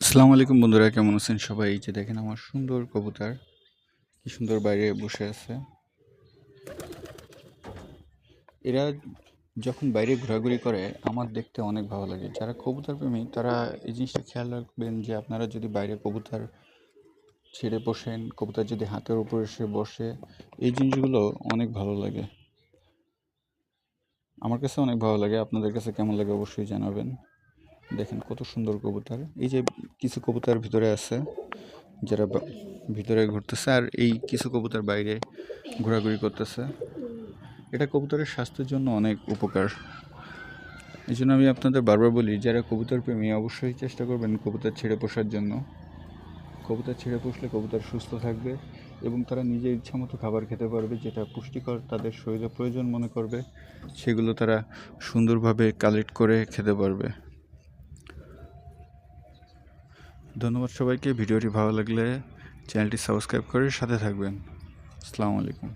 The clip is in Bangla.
আসসালামু আলাইকুম বন্ধুরা, কেমন আছেন সবাই? এই যে দেখেন আমার সুন্দর কবুতর, কি সুন্দর বাইরে বসে আছে। এরা যখন বাইরে ঘোরাঘুরি করে, আমার দেখতে অনেক ভালো লাগে। যারা কবুতর প্রেমী, তারা এই জিনিসটা খেয়াল রাখবেন যে আপনারা যদি বাইরে কবুতর ছেড়ে বসেন, কবুতর যদি হাতের উপর এসে বসে, এই জিনিসগুলো অনেক ভালো লাগে। আমার কাছে অনেক ভালো লাগে। আপনাদের কাছে কেমন লাগে অবশ্যই জানাবেন। দেখেন কত সুন্দর কবুতর। এই যে কিছু কবুতর ভিতরে আছে, যারা ভিতরে ঘুরতেছে, আর এই কিছু কবুতর বাইরে ঘোরাঘুরি করতেছে। এটা কবুতরের স্বাস্থ্যের জন্য অনেক উপকার। এই জন্য আমি আপনাদের বারবার বলি, যারা কবুতর প্রেমী, অবশ্যই চেষ্টা করবেন কবুতর ছেড়ে পোষার জন্য। কবুতর ছেড়ে পুষলে কবুতর সুস্থ থাকবে এবং তারা নিজের ইচ্ছা মতো খাবার খেতে পারবে, যেটা পুষ্টিকর তাদের শরীরে প্রয়োজন মনে করবে, সেগুলো তারা সুন্দরভাবে কালেক্ট করে খেতে পারবে। ধন্যবাদ সবাইকে। ভিডিওটি ভালো লাগলে চ্যানেলটি সাবস্ক্রাইব করে সাথে থাকবেন। আসসালামু আলাইকুম।